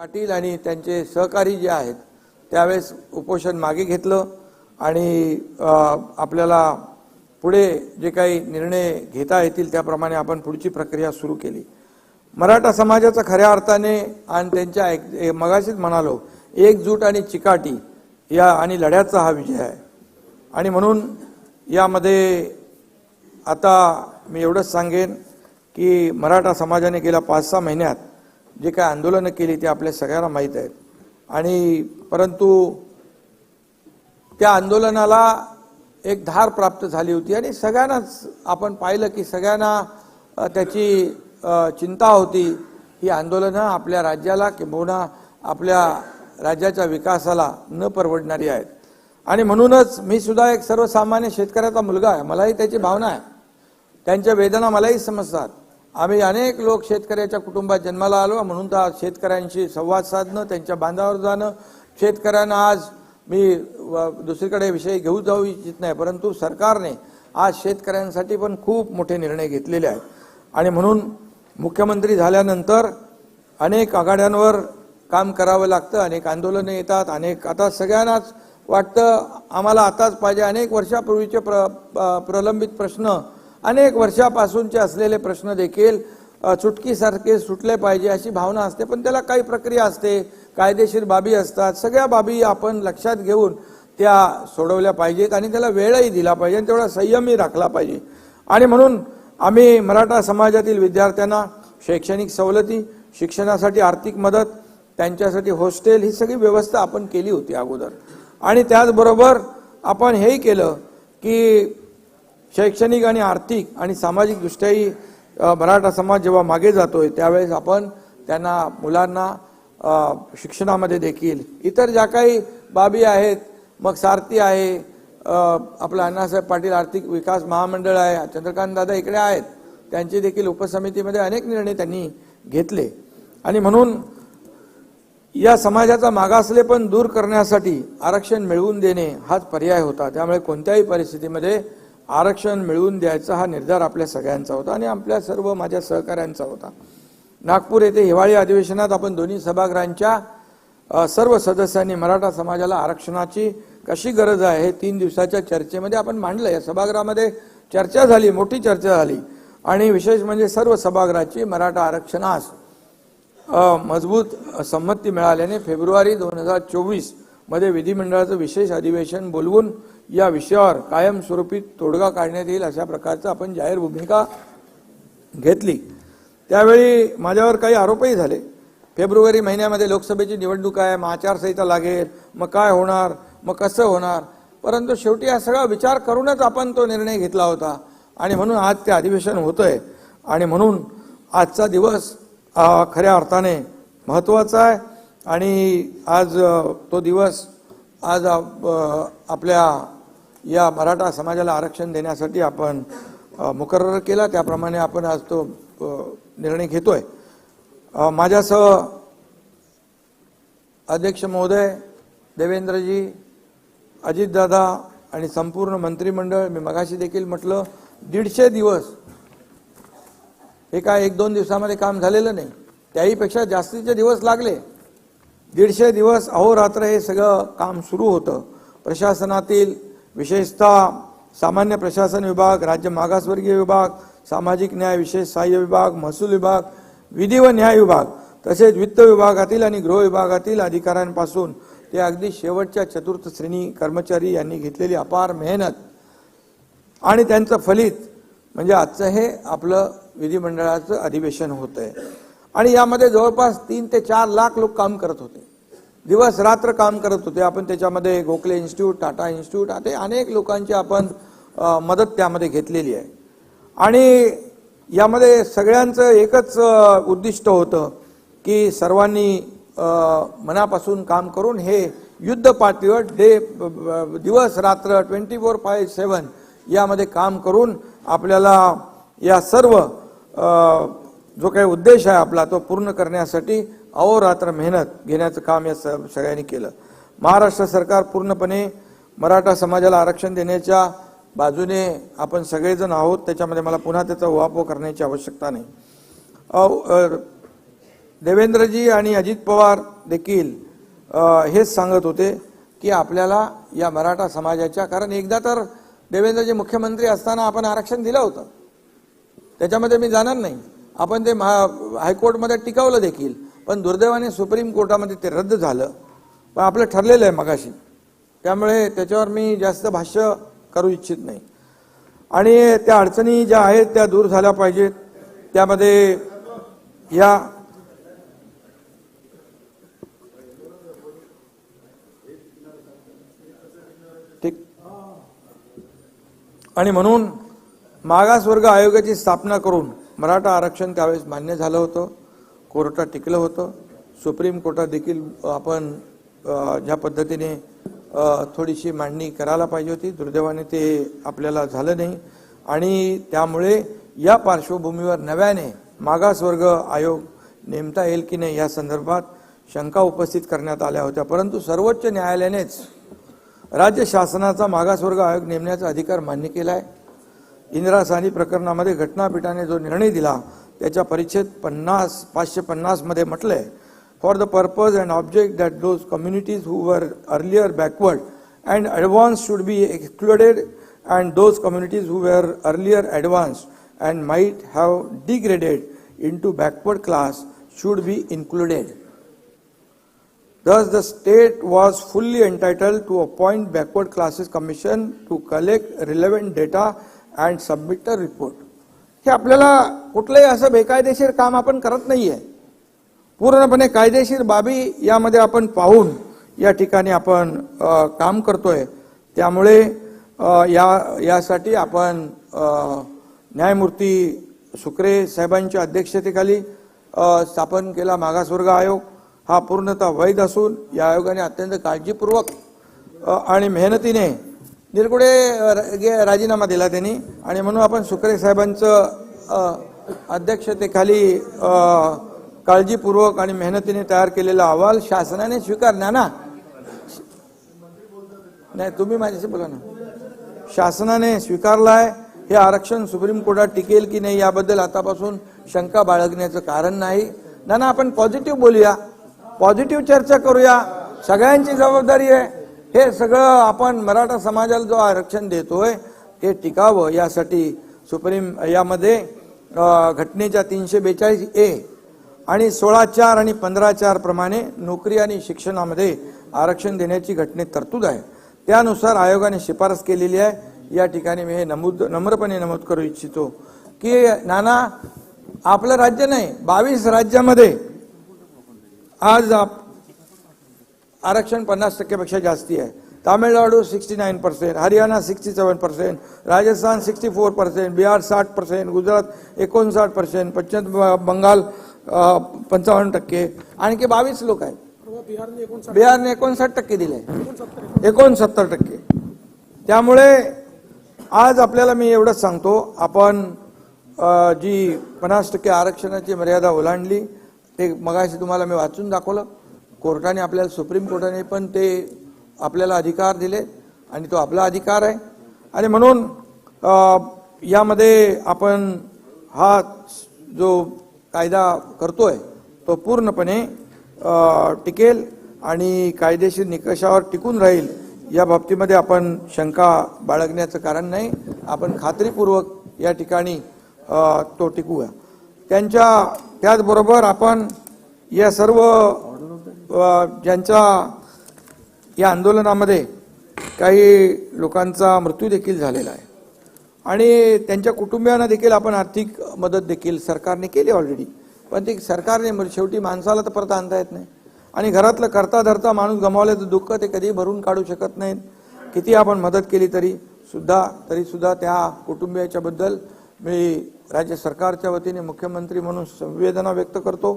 पाटील आणि त्यांचे सहकारी जे आहेत त्यावेळेस उपोषण मागे घेतलं आणि आपल्याला पुढे जे काही निर्णय घेता येतील त्याप्रमाणे आपण पुढची प्रक्रिया सुरू केली. मराठा समाजाचा खऱ्या अर्थाने आणि त्यांच्या एक- मगाशीच म्हणालो एकजूट आणि चिकाटी या आणि लढ्याचा हा विजय आहे. आणि म्हणून यामध्ये आता मी एवढंच सांगेन की मराठा समाजाने गेल्या पाच सहा महिन्यात जे काय आंदोलनं केली ते आपल्या सगळ्यांना माहीत आहेत. आणि परंतु त्या आंदोलनाला एक धार प्राप्त झाली होती आणि सगळ्यांनाच आपण पाहिलं की सगळ्यांना त्याची चिंता होती. ही आंदोलनं आपल्या राज्याला किंबहुना आपल्या राज्याच्या विकासाला न परवडणारी आहेत. आणि म्हणूनच मी सुद्धा एक सर्वसामान्य शेतकऱ्याचा मुलगा आहे. मलाही त्याची भावना आहे. त्यांच्या वेदना मलाही समजतात. आम्ही अनेक लोक शेतकऱ्याच्या कुटुंबात जन्माला आलो. म्हणून तर आज शेतकऱ्यांशी संवाद साधणं त्यांच्या बांधावर जाणं. शेतकऱ्यांना आज मी व- दुसरीकडे विषय घेऊ जाऊ इच्छित नाही परंतु सरकारने आज शेतकऱ्यांसाठी पण खूप मोठे निर्णय घेतलेले आहेत. आणि म्हणून मुख्यमंत्री झाल्यानंतर अनेक आघाड्यांवर काम करावं लागतं अनेक आंदोलनं येतात अनेक आता सगळ्यांनाच वाटतं आम्हाला आताच पाहिजे. अनेक वर्षापूर्वीचे प्र प्रलंबित प्रश्न अनेक वर्षापासूनचे असलेले प्रश्न देखील चुटकीसारखे सुटले पाहिजे अशी भावना असते पण त्याला काही प्रक्रिया असते कायदेशीर बाबी असतात सगळ्या बाबी आपण लक्षात घेऊन त्या सोडवल्या पाहिजेत आणि त्याला वेळही दिला पाहिजे आणि तेवढा संयमही राखला पाहिजे. आणि म्हणून आम्ही मराठा समाजातील विद्यार्थ्यांना शैक्षणिक सवलती शिक्षणासाठी आर्थिक मदत त्यांच्यासाठी हॉस्टेल ही सगळी व्यवस्था आपण केली होती अगोदर. आणि त्याचबरोबर आपण हेही केलं की शैक्षणिक आणि आर्थिक आणि सामाजिकदृष्ट्याही मराठा समाज जेव्हा मागे जातोय त्यावेळेस आपण त्यांना मुलांना शिक्षणामध्ये देखील इतर ज्या काही बाबी आहेत मग सारथी आहे आपलं अण्णासाहेब पाटील आर्थिक विकास महामंडळ आहे चंद्रकांत दादा इकडे आहेत त्यांची देखील उपसमितीमध्ये अनेक निर्णय त्यांनी घेतले. आणि म्हणून या समाजाचा मागासले पण दूर करण्यासाठी आरक्षण मिळवून देणे हाच पर्याय होता. त्यामुळे कोणत्याही परिस्थितीमध्ये आरक्षण मिळवून द्यायचा हा निर्धार आपल्या सगळ्यांचा होता आणि आपल्या सर्व माझ्या सहकाऱ्यांचा होता. नागपूर येथे हिवाळी अधिवेशनात आपण दोन्ही सभागृहांच्या सर्व सदस्यांनी मराठा समाजाला आरक्षणाची कशी गरज आहे हे तीन दिवसाच्या चर्चेमध्ये आपण मांडलं. या सभागृहामध्ये चर्चा झाली मोठी चर्चा झाली आणि विशेष म्हणजे सर्व सभागृहाची मराठा आरक्षणास मजबूत संमती मिळाल्याने फेब्रुवारी दोन हजार चोवीस मध्ये विधिमंडळाचं विशेष अधिवेशन बोलवून या विषयावर कायमस्वरूपी तोडगा काढण्यात येईल अशा प्रकारचं आपण जाहीर भूमिका घेतली. त्यावेळी माझ्यावर काही आरोपही झाले. फेब्रुवारी महिन्यामध्ये लोकसभेची निवडणूक आहे मग आचारसंहिता लागेल मग काय होणार मग कसं होणार? परंतु शेवटी हा सगळा विचार करूनच आपण तो निर्णय घेतला होता. आणि म्हणून आज ते अधिवेशन होतं आहे आणि म्हणून आजचा दिवस खऱ्या अर्थाने महत्त्वाचा आहे. आणि आज तो दिवस आज आपल्या या मराठा समाजाला आरक्षण देण्यासाठी आपण मुकर्र केला. त्याप्रमाणे आपण आज तो निर्णय घेतोय. आहे माझ्यासह अध्यक्ष महोदय देवेंद्रजी अजितदादा आणि संपूर्ण मंत्रिमंडळ मी मगाशी देखील म्हटलं दीडशे दिवस हे काय एक दोन दिवसामध्ये काम झालेलं नाही. त्याहीपेक्षा जास्तीचे दिवस लागले. दीडशे दिवस अहोरात्र हे सगळं काम सुरू होतं. प्रशासनातील विशेषतः सामान्य प्रशासन विभाग राज्य मागासवर्गीय विभाग सामाजिक न्याय विशेष सहाय्य विभाग महसूल विभाग विधी व न्याय विभाग तसेच वित्त विभागातील आणि गृह विभागातील अधिकाऱ्यांपासून ते अगदी शेवटच्या चतुर्थ श्रेणी कर्मचारी यांनी घेतलेली अपार मेहनत आणि त्यांचं फलित म्हणजे आजचं हे आपलं विधिमंडळाचं अधिवेशन होतं आहे आणि यामध्ये जवळपास तीन ते चार लाख लोक काम करत होते. दिवस रात्र काम करत होते. आपण त्याच्यामध्ये गोखले इन्स्टिट्यूट टाटा इन्स्टिट्यूट ते अनेक लोकांची आपण मदत त्यामध्ये घेतलेली आहे. आणि यामध्ये सगळ्यांचं एकच उद्दिष्ट होतं की सर्वांनी मनापासून काम करून हे युद्ध पातळीवर डे दिवस रात्र ट्वेंटी फोर फाय सेवन यामध्ये काम करून आपल्याला या सर्व जो काही उद्देश आहे आपला तो पूर्ण करण्यासाठी अहोरात्र मेहनत घेण्याचं काम या स- सगळ्यांनी केलं. महाराष्ट्र सरकार पूर्णपणे मराठा समाजाला आरक्षण देण्याच्या बाजूने आपण सगळेजण आहोत त्याच्यामध्ये मला पुन्हा त्याचा उहापोह करण्याची आवश्यकता नाही. अ, देवेंद्रजी आणि अजित पवार देखील हेच सांगत होते की आपल्याला या मराठा समाजाच्या कारण एकदा तर देवेंद्रजी मुख्यमंत्री असताना आपण आरक्षण दिलं होतं. त्याच्यामध्ये मी जाणार नाही. आपण ते महा हायकोर्टमध्ये टिकवलं देखील. पण दुर्दैवाने सुप्रीम कोर्टामध्ये ते रद्द झालं. पण आपलं ठरलेलं आहे मगाशी. त्यामुळे त्याच्यावर मी जास्त भाष्य करू इच्छित नाही. आणि त्या अडचणी ज्या आहेत त्या दूर झाल्या पाहिजेत. त्यामध्ये या ठीक. आणि म्हणून मागासवर्ग आयोगाची स्थापना करून मराठा आरक्षण त्यावेळेस मान्य झालं होतं. कोर्टात टिकलं होतं. सुप्रीम कोर्टात देखील आपण ज्या पद्धतीने थोडीशी मांडणी करायला पाहिजे होती. दुर्दैवाने ते आपल्याला झालं नाही. आणि त्यामुळे या पार्श्वभूमीवर नव्याने मागासवर्ग आयोग नेमता येईल की नाही या संदर्भात शंका उपस्थित करण्यात आल्या होत्या. परंतु सर्वोच्च न्यायालयानेच राज्य शासनाचा मागासवर्ग आयोग नेमण्याचा अधिकार मान्य केला आहे इंदिरा साहनी प्रकरणामध्ये घटनापीठाने जो निर्णय दिला त्याच्या परिच्छेद पन्नास पाचशे पन्नास मध्ये म्हटलंय for the purpose and object that those communities who were earlier backward and advance should be excluded and those communities who were earlier advance and might have degraded into backward class should be included Thus, the state was fully entitled to appoint backward classes commission to collect relevant data and submit a report. हे आपल्याला कुठलंही असं बेकायदेशीर काम आपण करत नाही आहे पूर्णपणे कायदेशीर बाबी यामध्ये आपण पाहून या ठिकाणी आपण काम करतोय. त्यामुळे या यासाठी आपण न्यायमूर्ती सुक्रे साहेबांच्या अध्यक्षतेखाली स्थापन केला मागासवर्ग आयोग. हा पूर्णतः वैध असून या आयोगाने अत्यंत काळजीपूर्वक आणि मेहनतीने निरगुडे र- राजीनामा दिला त्यांनी. आणि म्हणून आपण सुकरे साहेबांचं अध्यक्षतेखाली काळजीपूर्वक आणि मेहनतीने तयार केलेला अहवाल शासनाने स्वीकारणार ना? नाही तुम्ही माझ्याशी बोला ना. शासनाने स्वीकारलाय. हे आरक्षण सुप्रीम कोर्टात टिकेल की नाही याबद्दल आतापासून शंका बाळगण्याचं कारण नाही. ना ना आपण पॉझिटिव्ह बोलूया. पॉझिटिव्ह चर्चा करूया. सगळ्यांची जबाबदारी आहे. हे सगळं आपण मराठा समाजाला जो आरक्षण देतोय ते टिकावं यासाठी सुप्रीम यामध्ये घटनेच्या तीनशे बेचाळीस ए आणि सोळा चार आणि पंधरा चार प्रमाणे नोकरी आणि शिक्षणामध्ये आरक्षण देण्याची घटनेत तरतूद आहे. त्यानुसार आयोगाने शिफारस केलेली आहे. या ठिकाणी मी हे नमूद नम्रपणे नमूद करू इच्छितो की नाना आपलं राज्य नाही बावीस राज्यामध्ये आज आप- आरक्षण पन्नास टक्केपेक्षा जास्ती आहे. Tamil Nadu sixty nine percent Haryana sixty seven percent Rajasthan sixty four percent Bihar साठ पर्सेंट गुजरात एकोणसाठ पर्सेंट पश्चिम ब- बंगाल पंचावन्न टक्के आणखी बावीस लोक आहेत. बिहारने एकोणसाठ टक्के दिले. एकोणसत्तर टक्के. त्यामुळे आज आपल्याला मी एवढंच सांगतो आपण जी पन्नास टक्के आरक्षणाची मर्यादा ओलांडली ते मगाशी तुम्हाला मी वाचून दाखवलं. कोर्टाने आपल्याला सुप्रीम कोर्टाने पण ते आपल्याला अधिकार दिले आणि तो आपला अधिकार आहे. आणि म्हणून यामध्ये आपण हा जो कायदा करतोय तो पूर्णपणे टिकेल आणि कायदेशीर निकषावर टिकून राहील या बाबतीमध्ये आपण शंका बाळगण्याचं कारण नाही. आपण खात्रीपूर्वक या ठिकाणी तो टिकूया. त्यांच्या त्याचबरोबर आपण या सर्व ज्यांचा ज्यांच्या या आंदोलनामध्ये काही लोकांचा मृत्यू देखील झालेला आहे. आणि त्यांच्या कुटुंबियांना देखील आपण आर्थिक मदत देखील सरकारने केली ऑलरेडी पण ती सरकारने शेवटी माणसाला तर परत आणता येत नाही. आणि घरातलं करता धरता माणूस गमावल्याचं दुःख ते कधी भरून काढू शकत नाहीत. किती आपण मदत केली तरी सुद्धा तरीसुद्धा त्या कुटुंबियाच्याबद्दल मी राज्य सरकारच्या वतीने मुख्यमंत्री म्हणून संवेदना व्यक्त करतो.